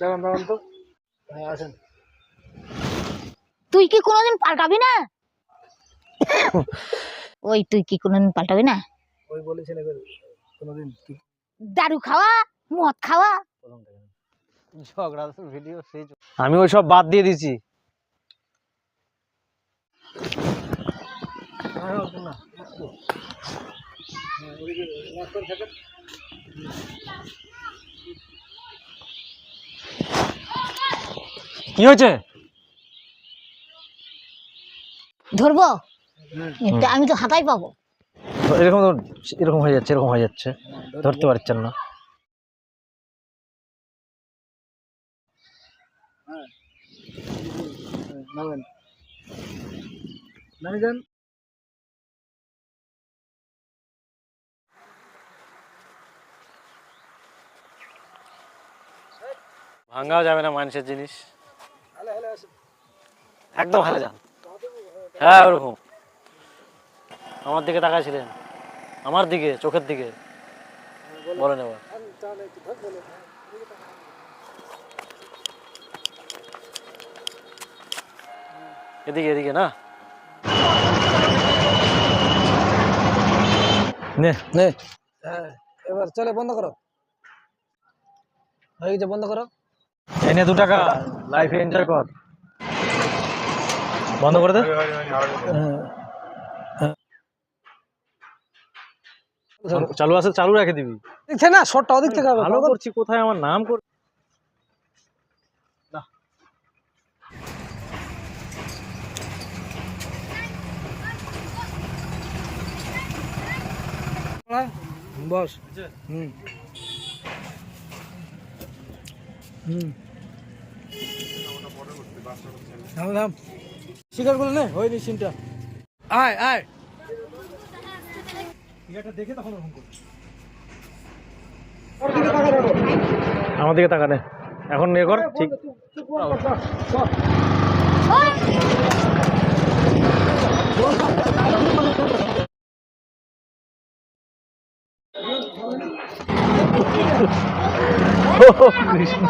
দাঁড়ান দাঁড়ান তো। হ্যাঁ আসেন। তুই কি কোনোদিন পাল্টাবি না? ওই তুই কি কোনোদিন পাল্টাবি না? ওই বলেছেন এবার কোনোদিন কি দারু খাওয়া মদ খাওয়া। ঝগড়া ভিডিও সেই আমি ওই সব বাদ দিয়ে দিছি। হ্যাঁ না। কি হয়েছে? ধরবো? আমি তো হাতাই পাবো। এরকম তো- এরকম হয়ে যাচ্ছে এরকম হয়ে যাচ্ছে। ধরতে পারছেন না। হ্যাঁ, ভাঙাও যাবে না মানুষের জিনিস। একদম ভালো যান। হ্যাঁ ওরকম। আমার দিকে তাকাইছিলেন। আমার দিকে চোখের দিকে। বলেন এবার। এদিকে এদিকে না? নে নে। হ্যাঁ এবার চলে বন্ধ করো। হয়ে গেছে বন্ধ করো। এনে দু টাকা। লাইফে এনজয় কর। বন্ধ করে দে। চালু আছে চালু রেখে দিবি। দেখছে না শর্টটা ওদিক থেকে ভালো করছি কোথায় আমার নাম কর বস। হুম। হুম। থাম থাম স্বীকার করলে না হয়নি সিনটা। আয় আয়। দেখে তখন আমার দিকে তাকানে। এখন নিয়ে কর ঠিক। কৃষ্ণ।